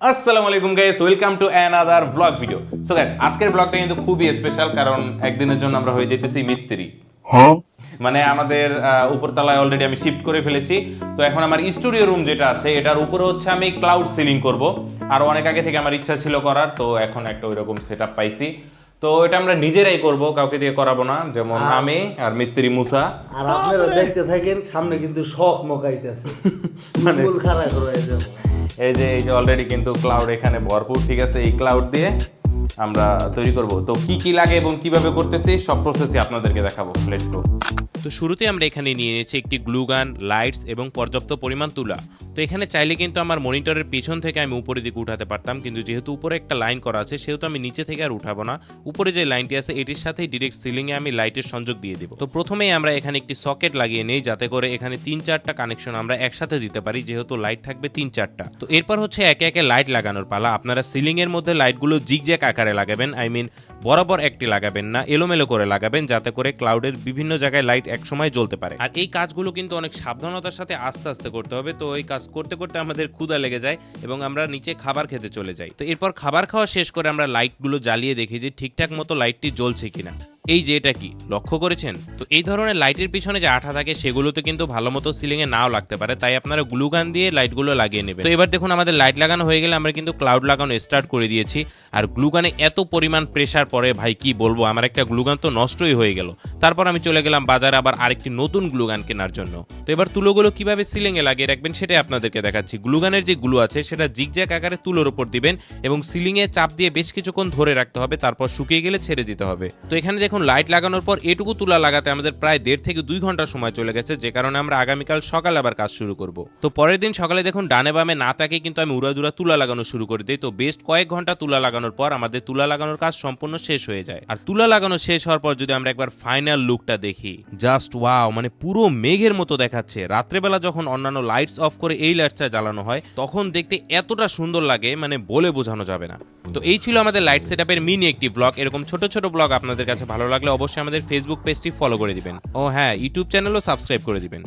আসসালামু আলাইকুম guys welcome to another vlog video so guys আজকের ব্লগটা কিন্তু খুবই স্পেশাল কারণ একদিনের জন্য আমরা হয়ে যেতেছি মিস্ত্রি। মানে আমাদের উপরতলায় অলরেডি আমি শিফট করে ফেলেছি। তো এখন আমার স্টুডিও রুম যেটা আছে এটার উপরে হচ্ছে আমি ক্লাউড সিলিং করব। আর অনেক আগে থেকে আমার ইচ্ছা ছিল করার তো এখন একটা ওইরকম সেট পাইছি। তো এটা আমরা নিজেরাই করব কাউকে দিয়ে করাবো না। যেমন আমি আর মিস্ত্রি মুসা। আর আপনারা দেখতে থাকেন সামনে কিন্তু শখ মকাইতেছে। মানে- ফুল খারাপ হয়ে যাবে এই যে এই যে অলরেডি কিন্তু ক্লাউড এখানে ভরপুর, ঠিক আছে? এই ক্লাউড দিয়ে আমরা তৈরি করব। তো কি কি লাগে এবং কীভাবে করতেছি, সব প্রসেসই আপনাদেরকে দেখাবো। লেটস গো তো শুরুতে আমরা এখানে নিয়ে নিয়েছি একটি গ্লুগান লাইটস এবং পর্যাপ্ত পরিমাণ তুলা। তো এখানে চাইলে কিন্তু আমার মনিটরের পিছন থেকে আমি উপরের দিকে উঠাতে পারতাম, কিন্তু যেহেতু উপরে একটা লাইন করা আছে, সেহেতু আমি নিচে থেকে আর উঠাবো না। উপরে যে লাইনটি আছে, এটির সাথেই ডিরেক্ট সিলিংয়ে আমি লাইটের সংযোগ দিয়ে দেবো। তো প্রথমেই আমরা এখানে একটি সকেট লাগিয়ে নেই, যাতে করে এখানে তিন চারটা কানেকশন আমরা একসাথে দিতে পারি, যেহেতু লাইট থাকবে তিন চারটা। তো এরপর হচ্ছে একে একে লাইট লাগানোর পালা। আপনারা সিলিং এর মধ্যে লাইটগুলো জিগজ্যাক আকারে লাগাবেন আই মিন বরাবর একটি লাগাবেন না, এলোমেলো করে লাগাবেন, যাতে করে ক্লাউডের বিভিন্ন জায়গায় লাইট একসময় জ্বলতে পারে। আর এই কাজগুলো কিন্তু অনেক সাবধানতার সাথে আস্তে আস্তে করতে হবে। তো এই কাজ করতে করতে আমাদের ক্ষুদা লেগে যায় এবং আমরা নিচে খাবার খেতে চলে যাই। তো এরপর খাবার খাওয়া শেষ করে আমরা লাইটগুলো জ্বালিয়ে দেখি যে ঠিকঠাক মতো লাইটটি জ্বলছে কিনা। এই যে এটা কি? লক্ষ্য করেছেন? তো এই ধরনের লাইটের পিছনে যে আঠা থাকে, সেগুলোতে কিন্তু ভালো মতো সিলিং এ নাও লাগতে পারে। তাই আপনারা গ্লু গান দিয়ে লাইটগুলো লাগিয়ে নেবেন। তো এবার দেখুন আমাদের লাইট লাগানো হয়ে গেলে আমরা কিন্তু ক্লাউড লাগানো স্টার্ট করে দিয়েছি। আর গ্লু গানে এত পরিমাণ প্রেসার পরে ভাই কি বলব? আমার একটা গ্লু গান তো নষ্টই হয়ে গেল। তারপর আমি চলে গেলাম বাজারে আবার আরেকটি নতুন গ্লু গান কেনার জন্য। তো এবার তুলোগুলো কীভাবে সিলিং এ লাগিয়ে রাখবেন সেটাই আপনাদেরকে দেখাচ্ছি। গ্লু গানের যে গ্লু আছে, সেটা জিগজ্যাক আকারে তুলোর উপর দিবেন এবং সিলিং এ চাপ দিয়ে বেশ কিছুক্ষণ ধরে রাখতে হবে, তারপর শুকিয়ে গেলে ছেড়ে দিতে হবে। তো এখানে দেখুন লাইট লাগানোর পর এটুকু তুলা লাগাতে আমাদের প্রায় দেড় থেকে দুই ঘণ্টা সময় চলে গেছে, যে কারণে আমরা আগামীকাল সকালে আবার কাজ শুরু করব। তো পরের দিন সকালে দেখুন, ডানে বামে না তাকে কিন্তু আমি উড়াদুরা তুলা লাগানো শুরু করে দিই। তো বেশ কয়েক ঘণ্টা তুলা লাগানোর পর আমাদের তুলা লাগানোর কাজ সম্পূর্ণ শেষ হয়ে যায়। আর তুলা লাগানো শেষ হওয়ার পর যদি আমরা একবার ফাইনাল লুকটা দেখি জাস্ট ওয়াও মানে পুরো মেঘের মতো দেখাচ্ছে। রাত্রেবেলা যখন অন্যান্য লাইটস অফ করে এই লাইটসটা জ্বালানো হয়, তখন দেখতে এতটা সুন্দর লাগে মানে বলে বোঝানো যাবে না। তো এই ছিল আমাদের লাইট সেটআপের মিনি একটি ব্লগ এরকম ছোট ছোট ব্লগ আপনাদের কাছে ভালো লাগলে অবশ্যই আমাদের ফেসবুক পেজটি ফলো করে দিবেন। ও হ্যাঁ ইউটিউব চ্যানেলও সাবস্ক্রাইব করে দিবেন।